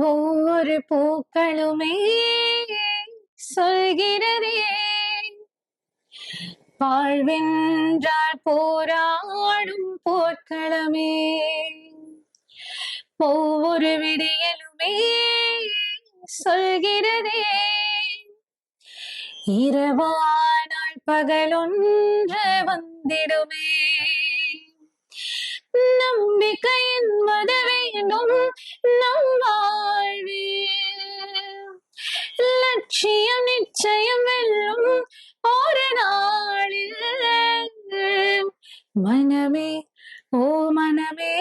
ஒவ்வொரு பூக்களுமே சொல்கிறதே. வாழ்வென்றால் போராடும் போர்க்களமே. ஒவ்வொரு விடியலுமே சொல்கிறதே. இரவானால் பகலொன்று வந்திடுமே. நம்பிக்கை என்பது வேண்டும் நம் லட்சியம் நிச்சயம் வெல்லும் ஒரு நாளில் மனமே ஓ மனமே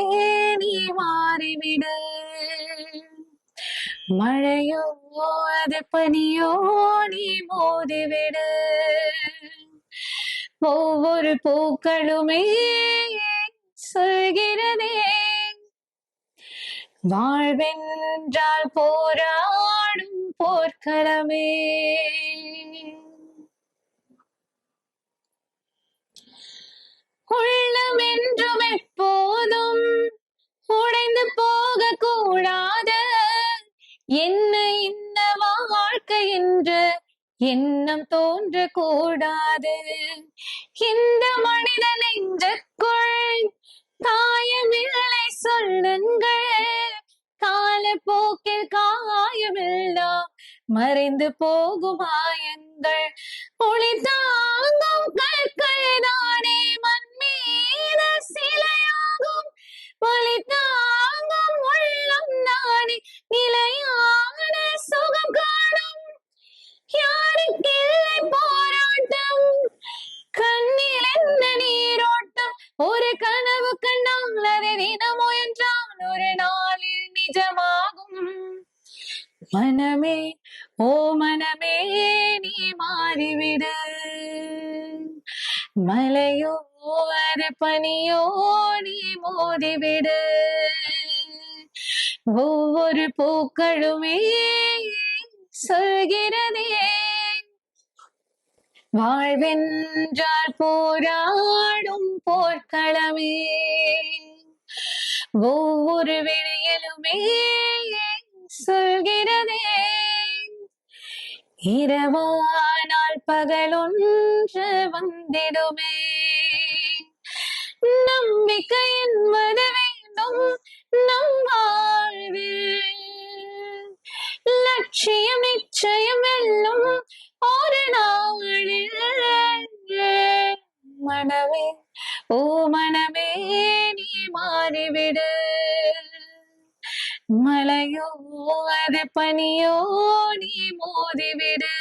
நீ மாறிவிடு. மழையோ அது பனியோ நீ மோதிவிடு. ஒவ்வொரு பூக்களுமே சொல்கிறதே. வாழ்வென்றால் போராடும் போர்க்களமே. உள்ளம் என்றும் எப்போதும் உடைந்து போக கூடாத என்ன இந்த வாழ்க்கை என்று எண்ணம் தோன்ற கூடாது இந்த மனித நெஞ்சக்குள் காயமில்லை சொல்ல மறைந்து போகுமா எங்கள் ஒளி தாங்கும் கற்கள்? தானே மண்மீத சிலையாகும். ஒளி தாங்கும் உள்ளம் நானே நிலையான மனமே ஓ மனமே நீ மாறிவிடு. மலையோ அது பனியோ நீ மோதிவிடு. ஒவ்வொரு பூக்களுமே சொல்கிறதே? வாழ்வென்றால் போராடும் போர்க்களமே. ஒவ்வொரு வெளியிலுமே சொல்கிறதே இரவானால் பகலொன்று வந்திடுமே. நம்பிக்கை என்பது வேண்டும் நம் வாழ்வில். லட்சியம் நிச்சயம் வெல்லும் ஒரு நாளில். மனமே ஓ மனமே நீ மாறிவிடு. மலையோ அது பனியோ நீ மோதிவிடு.